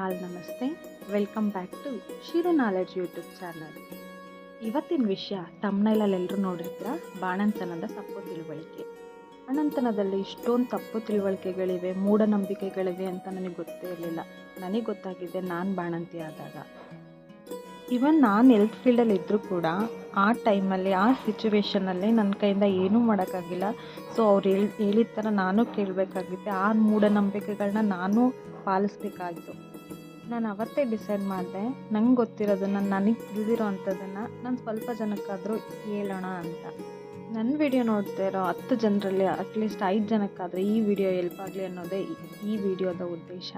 All ನಮಸ್ತೆ. Welcome back to Shiru knowledge YouTube channel ಇವತ್ತಿನ ವಿಷಯ ತಮ್ಮನೈಲಲ್ಲೆಲ್ಲರೂ ನೋಡಿರ್ತೀರ, ಬಾಣಂತನದ ತಪ್ಪು ತಿಳುವಳಿಕೆ. ಬಾಣಂತನದಲ್ಲಿ ಇಷ್ಟೊಂದು ತಪ್ಪು ತಿಳುವಳಿಕೆಗಳಿವೆ, ಮೂಢನಂಬಿಕೆಗಳಿವೆ ಅಂತ ನನಗೆ ಗೊತ್ತೇ ಇರಲಿಲ್ಲ. ನನಗೆ ಗೊತ್ತಾಗಿದೆ ನಾನು ಬಾಣಂತಿ ಆದಾಗ. ಇವನ್ ನಾನು ಹೆಲ್ತ್ ಫೀಲ್ಡಲ್ಲಿ ಇದ್ದರೂ ಕೂಡ ಆ ಟೈಮಲ್ಲಿ, ಆ ಸಿಚುವೇಷನಲ್ಲಿ ನನ್ನ ಕೈಯಿಂದ ಏನೂ ಮಾಡೋಕ್ಕಾಗಿಲ್ಲ. ಸೊ ಅವ್ರು ಹೇಳಿ, ಹೇಳಿದ ಥರ ನಾನು ಕೇಳಬೇಕಾಗಿತ್ತು. ಆ ಮೂಢನಂಬಿಕೆಗಳನ್ನ ನಾನು ಪಾಲಿಸ್ಬೇಕಾಯಿತು. ನಾನು ಅವತ್ತೇ ಡಿಸೈಡ್ ಮಾಡಿದೆ. ನಂಗೆ ಗೊತ್ತಿರೋದನ್ನು ನನಗೆ ತಿಳಿದಿರೋ ಅಂಥದ್ದನ್ನು ನಾನು ಸ್ವಲ್ಪ ಜನಕ್ಕಾದರೂ ಹೇಳೋಣ ಅಂತ. ನನ್ನ ವಿಡಿಯೋ ನೋಡ್ತಾ ಇರೋ ಹತ್ತು ಜನರಲ್ಲಿ ಅಟ್ಲೀಸ್ಟ್ ಐದು ಜನಕ್ಕಾದರೆ ಈ ವಿಡಿಯೋ ಹೆಲ್ಪ್ ಆಗಲಿ ಅನ್ನೋದೇ ಈ- ವಿಡಿಯೋದ ಉದ್ದೇಶ.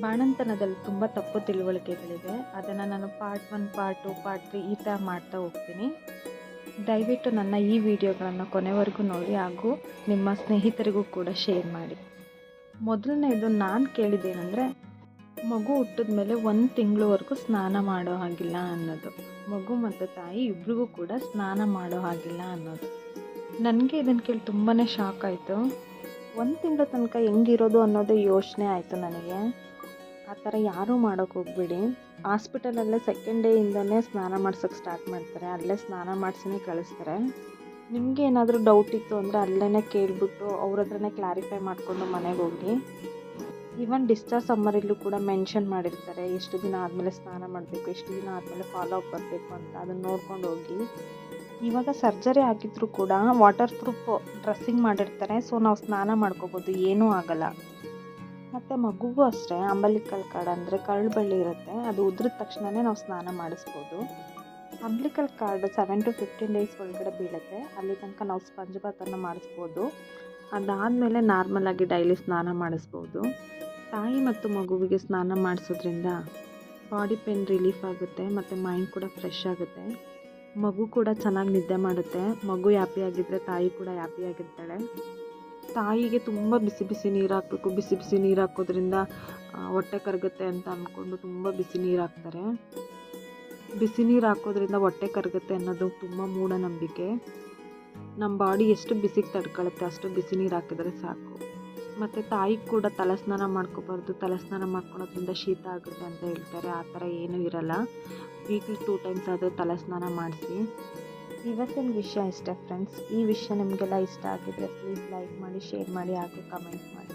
ಬಾಣಂತನದಲ್ಲಿ ತುಂಬ ತಪ್ಪು ತಿಳುವಳಿಕೆಗಳಿವೆ ಅದನ್ನು ನಾನು part one part two part three ಈ ಥರ ಮಾಡ್ತಾ ಹೋಗ್ತೀನಿ. ದಯವಿಟ್ಟು ನನ್ನ ಈ ವಿಡಿಯೋಗಳನ್ನು ಕೊನೆವರೆಗೂ ನೋಡಿ ಹಾಗೂ ನಿಮ್ಮ ಸ್ನೇಹಿತರಿಗೂ ಕೂಡ ಶೇರ್ ಮಾಡಿ. ಮೊದಲನೇದು ನಾನು ಕೇಳಿದ್ದೇನೆಂದರೆ ಮಗು ಹುಟ್ಟಿದ ಮೇಲೆ ಒಂದು ತಿಂಗಳವರೆಗೂ ಸ್ನಾನ ಮಾಡೋ ಹಾಗಿಲ್ಲ ಅನ್ನೋದು. ಮಗು ಮತ್ತು ತಾಯಿ ಇಬ್ರಿಗೂ ಕೂಡ ಸ್ನಾನ ಮಾಡೋ ಹಾಗಿಲ್ಲ ಅನ್ನೋದು. ನನಗೆ ಇದನ್ನು ಕೇಳಿ ತುಂಬಾ ಶಾಕ್ ಆಯಿತು. ಒಂದು ತಿಂಗಳ ತನಕ ಹೆಂಗಿರೋದು ಅನ್ನೋದು ಯೋಚನೆ ಆಯಿತು ನನಗೆ. ಆ ಥರ ಯಾರೂ ಮಾಡೋಕೆ ಹೋಗ್ಬೇಡಿ. ಹಾಸ್ಪಿಟಲಲ್ಲೇ ಸೆಕೆಂಡ್ ಡೇಯಿಂದನೇ ಸ್ನಾನ ಮಾಡ್ಸೋಕ್ಕೆ ಸ್ಟಾರ್ಟ್ ಮಾಡ್ತಾರೆ. ಅಲ್ಲೇ ಸ್ನಾನ ಮಾಡಿಸಿನೇ ಕಳಿಸ್ತಾರೆ. ನಿಮಗೆ ಏನಾದರೂ ಡೌಟ್ ಇತ್ತು ಅಂದರೆ ಅಲ್ಲೇ ಕೇಳಿಬಿಟ್ಟು ಅವ್ರ ಹತ್ರನೇ ಕ್ಲಾರಿಫೈ ಮಾಡಿಕೊಂಡು ಮನೆಗೆ ಹೋಗಿ ಈವನ್ ಡಿಸ್ಚಾರ್ಜ್ ಸಮ್ಮರಲ್ಲೂ ಕೂಡ ಮೆನ್ಷನ್ ಮಾಡಿರ್ತಾರೆ. ಎಷ್ಟು ದಿನ ಆದಮೇಲೆ ಸ್ನಾನ ಮಾಡಬೇಕು, ಎಷ್ಟು ದಿನ ಆದಮೇಲೆ ಫಾಲೋ ಅಪ್ ಬರಬೇಕು ಅಂತ ಅದನ್ನು ನೋಡ್ಕೊಂಡು ಹೋಗಿ. ಇವಾಗ ಸರ್ಜರಿ ಆಗಿದ್ದರೂ ಕೂಡ ವಾಟರ್ ಪ್ರೂಫ್ ಡ್ರೆಸ್ಸಿಂಗ್ ಮಾಡಿರ್ತಾರೆ. ಸೊ ನಾವು ಸ್ನಾನ ಮಾಡ್ಕೋಬೋದು, ಏನೂ ಆಗಲ್ಲ. ಮತ್ತು ಮಗುಗೂ ಅಷ್ಟೇ, ಅಂಬಲಿಕಲ್ ಕಾರ್ಡ್ ಅಂದರೆ ಕರಳು ಬಳ್ಳಿ ಇರುತ್ತೆ. ಅದು ಉದ್ರಿದ ತಕ್ಷಣವೇ ನಾವು ಸ್ನಾನ ಮಾಡಿಸ್ಬೋದು. Umbilical cord seven to fifteen days ಒಳಗಡೆ ಬೀಳುತ್ತೆ. ಅಲ್ಲಿ ತನಕ ನಾವು ಸ್ಪಂಜ್ ಬಾತನ್ನು ಮಾಡಿಸ್ಬೋದು. ಅದಾದಮೇಲೆ ನಾರ್ಮಲಾಗಿ ಡೈಲಿ ಸ್ನಾನ ಮಾಡಿಸ್ಬೋದು. ತಾಯಿ ಮತ್ತು ಮಗುವಿಗೆ ಸ್ನಾನ ಮಾಡಿಸೋದ್ರಿಂದ ಬಾಡಿ ಪೇನ್ ರಿಲೀಫ್ ಆಗುತ್ತೆ ಮತ್ತು ಮೈಂಡ್ ಕೂಡ ಫ್ರೆಶ್ ಆಗುತ್ತೆ. ಮಗು ಕೂಡ ಚೆನ್ನಾಗಿ ನಿದ್ದೆ ಮಾಡುತ್ತೆ. ಮಗು ಆಗಿದ್ದರೆ ತಾಯಿ ಕೂಡ ಆಗಿರ್ತಾಳೆ. ತಾಯಿಗೆ ತುಂಬ ಬಿಸಿ ಬಿಸಿ ನೀರು ಹಾಕಬೇಕು. ಬಿಸಿ ಬಿಸಿ ನೀರು ಹಾಕೋದ್ರಿಂದ ಹೊಟ್ಟೆ ಕರಗುತ್ತೆ ಅಂತ ಅಂದ್ಕೊಂಡು ತುಂಬ ಬಿಸಿ ನೀರು ಹಾಕ್ತಾರೆ. ಬಿಸಿ ನೀರು ಹಾಕೋದ್ರಿಂದ ಹೊಟ್ಟೆ ಕರಗುತ್ತೆ ಅನ್ನೋದು ತುಂಬ ಮೂಢನಂಬಿಕೆ. ನಮ್ಮ ಬಾಡಿ ಎಷ್ಟು ಬಿಸಿಗೆ ತಡ್ಕೊಳ್ಳುತ್ತೆ ಅಷ್ಟು ಬಿಸಿ ನೀರು ಹಾಕಿದ್ರೆ ಸಾಕು. ಮತ್ತು ತಾಯಿಗೆ ಕೂಡ ತಲೆಸ್ನಾನ ಮಾಡ್ಕೋಬಾರ್ದು, ತಲೆಸ್ನಾನ ಮಾಡ್ಕೊಳೋದ್ರಿಂದ ಶೀತ ಆಗುತ್ತೆ ಅಂತ ಹೇಳ್ತಾರೆ. ಆ ಥರ ಏನೂ ಇರಲ್ಲ. ವೀಕ್ಲಿ ಟೂ ಟೈಮ್ಸ್ ಆದರೂ ತಲೆಸ್ನಾನ ಮಾಡಿಸಿ. ಇವತ್ತಿನ ವಿಷಯ ಇಷ್ಟೇ ಫ್ರೆಂಡ್ಸ್ ಈ ವಿಷಯ ನಿಮಗೆಲ್ಲ ಇಷ್ಟ ಆಗಿದ್ದರೆ ಪ್ಲೀಸ್ ಲೈಕ್ ಮಾಡಿ ಶೇರ್ ಮಾಡಿ, ಹಾಗೂ ಕಮೆಂಟ್ ಮಾಡಿ.